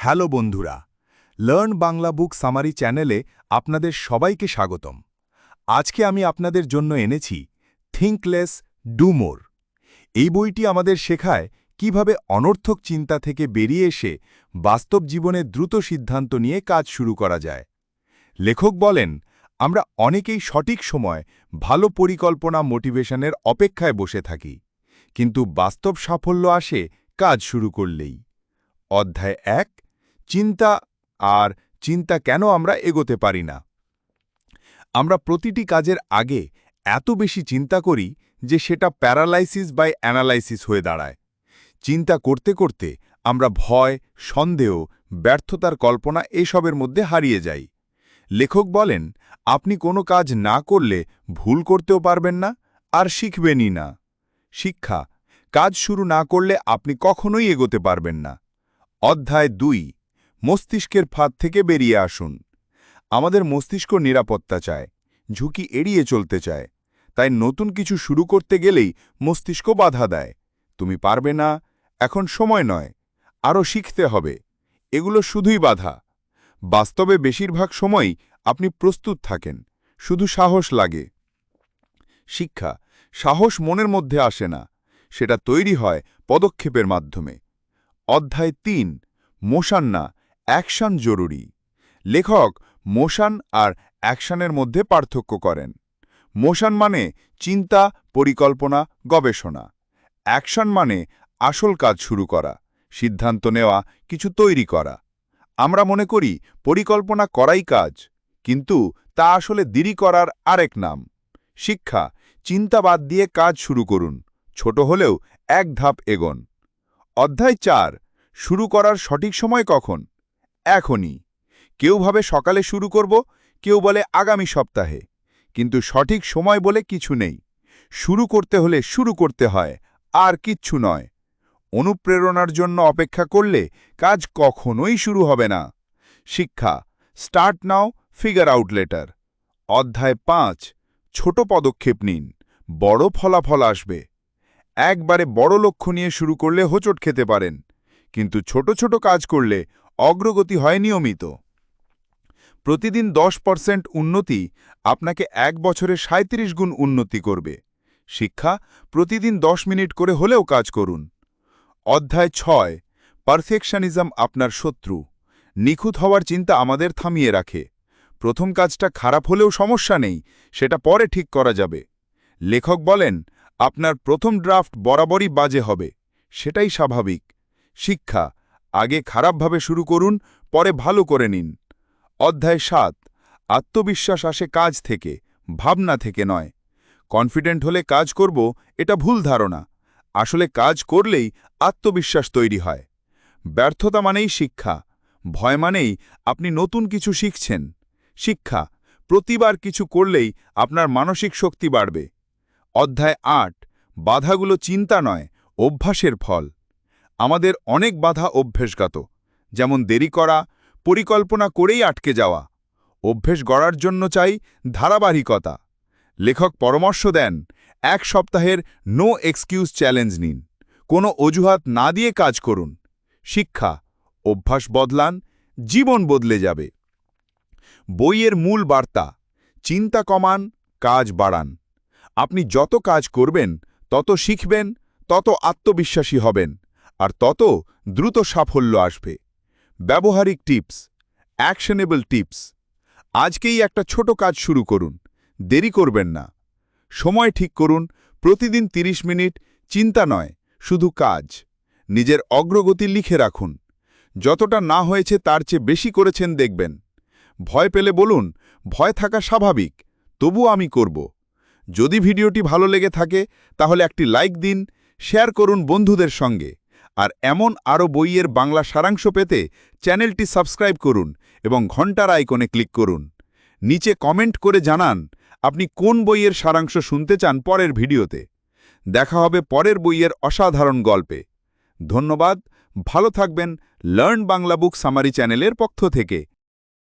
Hello বন্ধুরা, learn Bangla বুক summary চ্যানেলে আপনাদের সবাইকে স্বাগতম। আজকে আমি আপনাদের জন্য এনেছি থিঙ্কলেস ডু মোর। এই বইটি আমাদের শেখায় কীভাবে অনর্থক চিন্তা থেকে বেরিয়ে এসে বাস্তব জীবনে দ্রুত সিদ্ধান্ত নিয়ে কাজ শুরু করা যায়। লেখক বলেন, আমরা অনেকেই সঠিক সময় ভালো পরিকল্পনা মোটিভেশনের অপেক্ষায় বসে থাকি, কিন্তু বাস্তব সাফল্য আসে কাজ শুরু করলেই। অধ্যায় এক চিন্তা আর চিন্তা কেন আমরা এগোতে পারি না? আমরা প্রতিটি কাজের আগে এত বেশি চিন্তা করি যে সেটা প্যারালাইসিস বাই অ্যানালাইসিস হয়ে দাঁড়ায়। চিন্তা করতে করতে আমরা ভয়, সন্দেহ, ব্যর্থতার কল্পনা এসবের মধ্যে হারিয়ে যাই। লেখক বলেন, আপনি কোনো কাজ না করলে ভুল করতেও পারবেন না আর শিখবেনই না। শিক্ষা, কাজ শুরু না করলে আপনি কখনোই এগোতে পারবেন না। অধ্যায় দুই মস্তিষ্কের ফাঁদ থেকে বেরিয়ে আসুন। আমাদের মস্তিষ্ক নিরাপত্তা চায়, ঝুঁকি এড়িয়ে চলতে চায়। তাই নতুন কিছু শুরু করতে গেলেই মস্তিষ্ক বাধা দেয়। তুমি পারবে না, এখন সময় নয়, আরও শিখতে হবে। এগুলো শুধুই বাধা। বাস্তবে বেশিরভাগ সময়ই আপনি প্রস্তুত থাকেন, শুধু সাহস লাগে। শিক্ষা, সাহস মনের মধ্যে আসে না, সেটা তৈরি হয় পদক্ষেপের মাধ্যমে। অধ্যায় তিন মোশান না অ্যাকশন জরুরি। লেখক মোশান আর অ্যাকশনের মধ্যে পার্থক্য করেন। মোশান মানে চিন্তা, পরিকল্পনা, গবেষণা। অ্যাকশন মানে আসল কাজ শুরু করা, সিদ্ধান্ত নেওয়া, কিছু তৈরি করা। আমরা মনে করি পরিকল্পনা করাই কাজ, কিন্তু তা আসলে দেরি করার আরেক নাম। শিক্ষা, চিন্তা বাদ দিয়ে কাজ শুরু করুন, ছোট হলেও এক ধাপ এগোন। অধ্যায় চার, শুরু করার সঠিক সময় কখন? এখনই। কেউ ভাবে সকালে শুরু করব, কেউ বলে আগামী সপ্তাহে। কিন্তু সঠিক সময় বলে কিছু নেই। শুরু করতে হলে শুরু করতে হয়, আর কিচ্ছু নয়। অনুপ্রেরণার জন্য অপেক্ষা করলে কাজ কখনোই শুরু হবে না। শিক্ষা, start now, figure out later. অধ্যায় পাঁচ, ছোট পদক্ষেপ নিন, বড় ফলাফল আসবে। একবারে বড় লক্ষ্য নিয়ে শুরু করলে হোঁচট খেতে পারেন। কিন্তু ছোট ছোট কাজ করলে অগ্রগতি হয় নিয়মিত। প্রতিদিন দশ পার্সেন্ট উন্নতি আপনাকে এক বছরে সাঁত্রিশ গুণ উন্নতি করবে। শিক্ষা প্রতিদিন দশ মিনিট করে হলেও কাজ করুন। অধ্যায় ছয়, পারফেকশনিজম আপনার শত্রু। নিখুঁত হওয়ার চিন্তা আমাদের থামিয়ে রাখে। প্রথম কাজটা খারাপ হলেও সমস্যা নেই, সেটা পরে ঠিক করা যাবে। লেখক বলেন, আপনার প্রথম ড্রাফট বরাবরই বাজে হবে, সেটাই স্বাভাবিক। শিক্ষা আগে খারাপভাবে শুরু করুন, পরে ভালো করে নিন। অধ্যায় সাত, আত্মবিশ্বাস আসে কাজ থেকে, ভাবনা থেকে নয়। কনফিডেন্ট হলে কাজ করব, এটা ভুল ধারণা। আসলে কাজ করলেই আত্মবিশ্বাস তৈরি হয়। ব্যর্থতা মানেই শিক্ষা, ভয় মানেই আপনি নতুন কিছু শিখছেন। শিক্ষা, প্রতিবার কিছু করলেই আপনার মানসিক শক্তি বাড়বে। অধ্যায় আট, বাধাগুলো চিন্তা নয়, অভ্যাসের ফল। আমাদের অনেক বাধা অভ্যেসগত যেমন দেরি করা, পরিকল্পনা করেই আটকে যাওয়া, অভ্যেস গড়ার জন্য চাই ধারাবাহিকতা। লেখক পরামর্শ দেন, এক সপ্তাহের নো এক্সকিউজ চ্যালেঞ্জ নিন, কোনো অজুহাত না দিয়ে কাজ করুন, শিক্ষা, অভ্যাস বদলান, জীবন বদলে যাবে। বইয়ের মূল বার্তা, চিন্তা কমান, কাজ বাড়ান। আপনি যত কাজ করবেন, তত শিখবেন, তত আত্মবিশ্বাসী হবেন। আর তত দ্রুত সাফল্য আসবে। ব্যবহারিক টিপস অ্যাকশনেবল টিপস। আজকেই একটা ছোট কাজ শুরু করুন, দেরি করবেন না। সময় ঠিক করুন, প্রতিদিন ৩০ মিনিট, চিন্তা নয়, শুধু কাজ। নিজের অগ্রগতি লিখে রাখুন। যতটা না হয়েছে তার চেয়ে বেশি করেছেন দেখবেন। ভয় পেলে বলুন, ভয় থাকা স্বাভাবিক তবু আমি করব। যদি ভিডিওটি ভালো লেগে থাকে, তাহলে একটি লাইক দিন, শেয়ার করুন বন্ধুদের সঙ্গে। আর এমন আরও বইয়ের বাংলা সারাংশ পেতে চ্যানেলটি সাবস্ক্রাইব করুন এবং ঘণ্টার আইকনে ক্লিক করুন। নিচে কমেন্ট করে জানান, আপনি কোন বইয়ের সারাংশ শুনতে চান পরের ভিডিওতে। দেখা হবে পরের বইয়ের অসাধারণ গল্পে। ধন্যবাদ, ভালো থাকবেন, লার্ন বাংলা বুক সামারি চ্যানেলের পক্ষ থেকে।